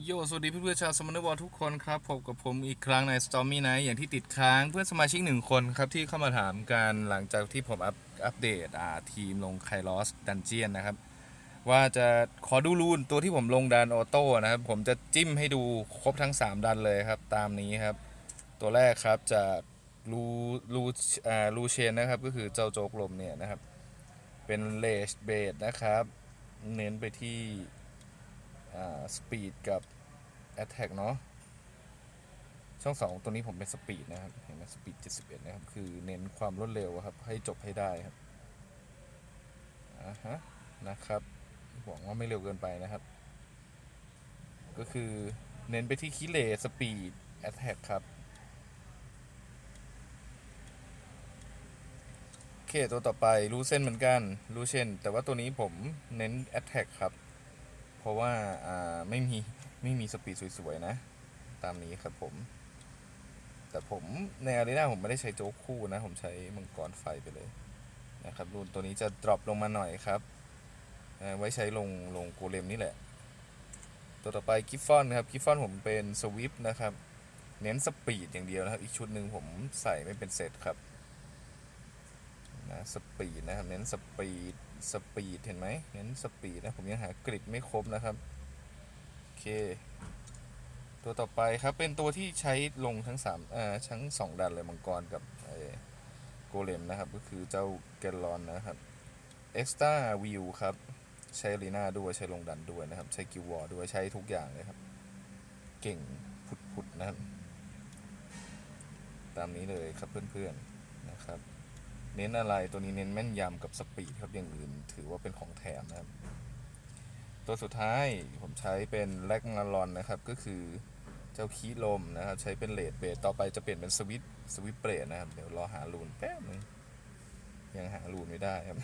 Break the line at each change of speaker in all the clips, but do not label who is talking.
โยสวัสดีเพื่อนๆชาวสมอนบอลทุกคนครับพบกับผมอีกครั้งใน Stormy Night อย่างที่ติดค้างเพื่อนสมาชิกหนึ่งคนครับ ที่เข้ามาถามกันหลังจากที่ผมอัปอัปเดตอ่าทีมลงไคลอสดันเจียนนะครับ ว่าจะขอดูรูนตัวที่ผมลงดันออโต้นะครับ ผมจะจิ้มให้ดูครบทั้ง 3 ดันเลยครับ ตามนี้ครับ ตัวแรกครับจากลูลูอ่าลูเชนนะครับ ก็คือเจ้าโจ๊กลมเนี่ยนะครับ เป็นเลชเบดนะครับ เน้นไปที่ สปีดกับ Attack เนาะช่องสองตัวนี้ผมเป็นสปีดนะครับ เห็นไหมสปีด 71 นะครับ คือเน้นความรวดเร็วครับ ให้จบให้ได้ครับอ่าฮะนะครับหวังว่าไม่เร็วเกินไปนะครับ ก็คือเน้นไปที่คิเลสปีด Attack ครับโอเคตัวต่อไปรู้เซนเหมือนกันรู้เช่น แต่ว่าตัวนี้ผมเน้น Attack ครับ เพราะว่าอ่าไม่มีไม่มีสปีดสวยๆนะ ตามนี้ครับผม แต่ผมในอารีนาผมไม่ได้ใช้โจ๊กคู่นะ ผมใช้มังกรไฟไปเลยนะครับรุ่นตัวนี้จะดรอปลงมาหน่อยครับ ไว้ใช้ลงลงโกเลมนี่แหละ ตัวต่อไปกิฟฟอนครับกิฟฟอนผมเป็นสวิปนะครับ เน้นสปีดอย่างเดียวนะครับ อีกชุดหนึ่งผมใส่ไม่เป็นเซตครับนะสปีดนะครับ เน้นสปีด สปีดเห็นไหมเน้นสปีดนะผมยังหากริดไม่ครบนะครับโอเค ตัวต่อไปครับเป็นตัวที่ใช้ลงทั้ง3เอ่อทั้งสองดันเลยมังกรกับโกเลมนะครับ ก็คือเจ้าแกลลอนนะครับ Extra View ครับ ใช้ลีน่าด้วยใช้ลงดันด้วยนะครับ ใช้กิววอร์ด้วยใช้ทุกอย่างเลยครับ เก่งผุดๆนะครับ ตามนี้เลยครับเพื่อนๆ เน้นอะไรตัวนี้เน้นแม่นยำกับสปีดครับอย่างอื่น ถือว่าเป็นของแถมนะครับ ตัวสุดท้ายผมใช้เป็นแลกมาลอนนะครับ ก็คือเจ้าคีลมนะครับ ใช้เป็นเลดเบสต่อไปจะเปลี่ยนเป็นสวิตสวิตเบรดนะครับ เดี๋ยวรอหารูนแป๊บนึงยังหารูนไม่ได้ครับ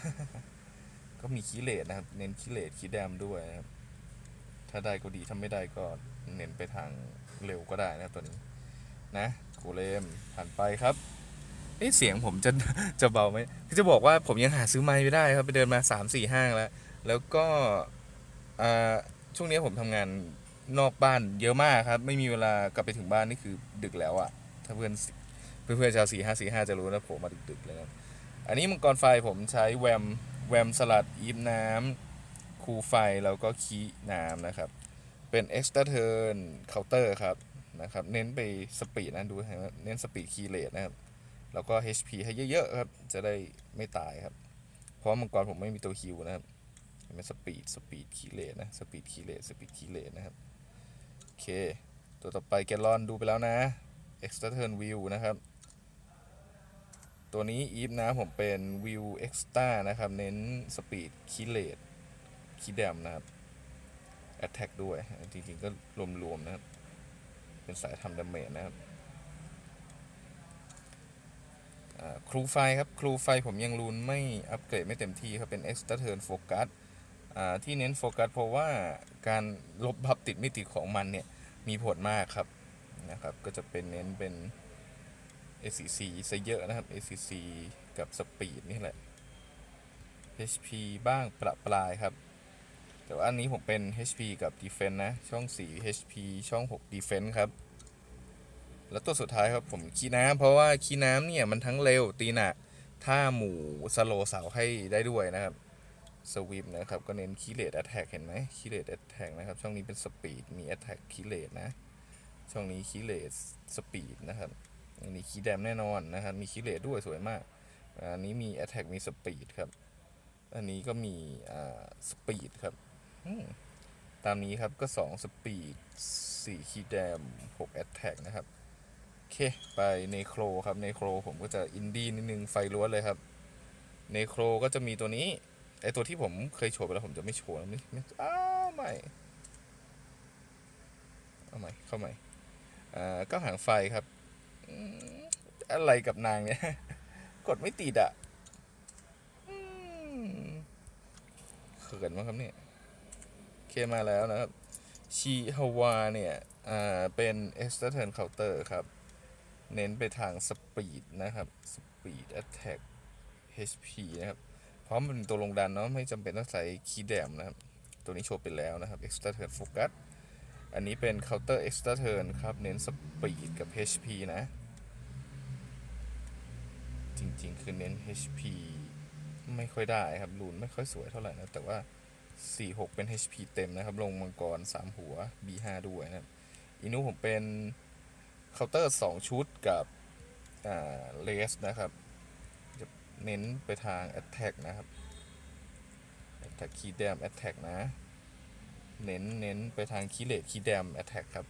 ก็มีคีเลดนะครับ เน้นคีเลดคีแดมด้วยนะครับ ถ้าได้ก็ดีถ้าไม่ได้ก็เน้นไปทางเร็วก็ได้นะครับตัวนี้นะโคเลมผ่านไปครับ เอ๊ะเสียงผมจะจะเบาไหมคือจะบอกว่าผมยังหาซื้อไม้ไม่ได้ครับไปเดินมา3 4ห้างแล้ว แล้วก็ช่วงนี้ผมทำงานนอกบ้านเยอะมากครับ ไม่มีเวลากลับไปถึงบ้านนี่คือดึกแล้วอะถ้าเพื่อนเพื่อนเื่อชาวสี่ห้าสี่ห้าจะรู้นะผมมาดึกๆเลยนะอันนี้มังกรไฟผมใช้แวมแวมสลัดอีฟน้ำคูไฟแล้วก็คีน้ำนะครับ เป็น extra turn counter คาน์เตอร์ครับนะครับ เน้นไปสปีดนะดูเห็นเน้นสปีดคีเลตนะครับ แล้วก็ HP ให้เยอะๆครับ จะได้ไม่ตายครับ เพราะว่ามังกรผมไม่มีตัวฮิวนะครับเห็นสปีดสปีดคีเลตนะสปีดคีเลตสปีดคีเลตนะครับ โอเค ตัวต่อไปแกลลอนดูไปแล้วนะ extra turn view นะครับ ตัวนี้อีฟนะผมเป็น view extra นะครับ เน้นสปีดคีเลตคีแดมนะครับ attack ด้วย จริงๆก็รวมๆนะครับ เป็นสายทำดาเมจนะครับ ครูไฟครับครูไฟผมยังรูนไม่อัปเกรดไม่เต็มที่ครับเป็น extra turn focus ที่เน้นโฟกัสเพราะว่าการลบบัฟติดม่ติของมันเนี่ย มีผลมากครับนะครับ ก็จะเป็นเน้นเป็น ACC ซะเยอะนะครับ ACC กับสปีดนี่แหละ HP บ้างประปรายครับ แต่ว่าอันนี้ผมเป็น HP กับ Defense นะ ช่อง 4 HP ช่อง 6 Defense ครับ แล้วตัวสุดท้ายครับผมคีน้ำเพราะว่าคีน้ำเนี่ยมันทั้งเร็วตีหนักถ้าหมู่สโลเสาให้ได้ด้วยนะครับสวิปนะครับก็เน้นคีเลตแอตแทกเห็นไหมคีเลตแอตแทกนะครับช่องนี้เป็นสปีดมีแอตแทกคีเลตนะช่องนี้คีเลตสปีดนะครับอันนี้คีแดมแน่นอนนะครับมีคีเลตด้วยสวยมากอันนี้มีแอตแทกมีสปีดครับอันนี้ก็มีอ่าสปีดครับตามนี้ครับก็2สปีด4คีแดม6แอตแทกนะครับ เค ไปเนโครครับเนโครผมก็จะอินดี้นิดนึงไฟล้วนเลยครับเนโครก็จะมีตัวนี้ไอตัวที่ผมเคยโชว์ไปแล้วผมจะไม่โชว์แล้วไม่ไม่อ้าวไม่เอาใหม่เข้าใหม่อ่าก็หางไฟครับอะไรกับนางเนี่ย กดไม่ติดอะเขินมากครับเนี่ยเคมาแล้วนะครับชีฮาวาเนี่ย อ่า เป็น extra turn counter ครับ เน้นไปทางสปีดนะครับสปีด attack HP นะครับ เพราะมันเป็นตัวลงดันเนาะไม่จำเป็นต้องใส่คีย์แดมนะครับ ตัวนี้โชว์ไปแล้วนะครับ extra turn focus อันนี้เป็น counter extra turn ครับ เน้นสปีดกับ HP นะ จริงๆ คือเน้น HP ไม่ค่อยได้ครับรูนไม่ค่อยสวยเท่าไหร่นะ แต่ว่า 46 เป็น HP เต็มนะครับ ลงมังกร 3 หัว B5 ด้วยนะอีนูผมเป็น เคาน์เตอร์2ชุดกับเลสนะครับ จะเน้นไปทาง Attack นะครับ Attack คีแดม Attack นะ เน้นเน้นไปทางคีเลตคีแดม Attack ครับ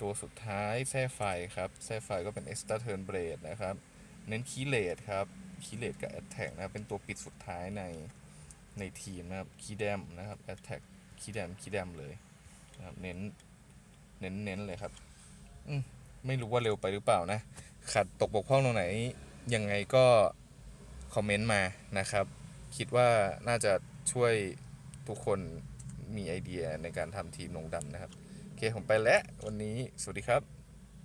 ตัวสุดท้ายแส้ไฟครับแส้ไฟก็เป็น Extra Turn Blade นะครับ เน้นคีเลตครับคีเลตกับ Attack นะครับเป็นตัวปิดสุดท้ายในในทีมนะครับคีแดมนะครับ Attack คีแดมคีแดมเลยนะครับเน้นเน้นเน้นเลยครับ ไม่รู้ว่าเร็วไปหรือเปล่านะ ขัดตกบกพร่องตรงไหน ยังไงก็ คอมเมนต์มานะครับ คิดว่าน่าจะช่วยทุกคนมีไอเดียในการทำทีมลงดันนะครับ โอเค ผมไปแล้ว วันนี้สวัสดีครับ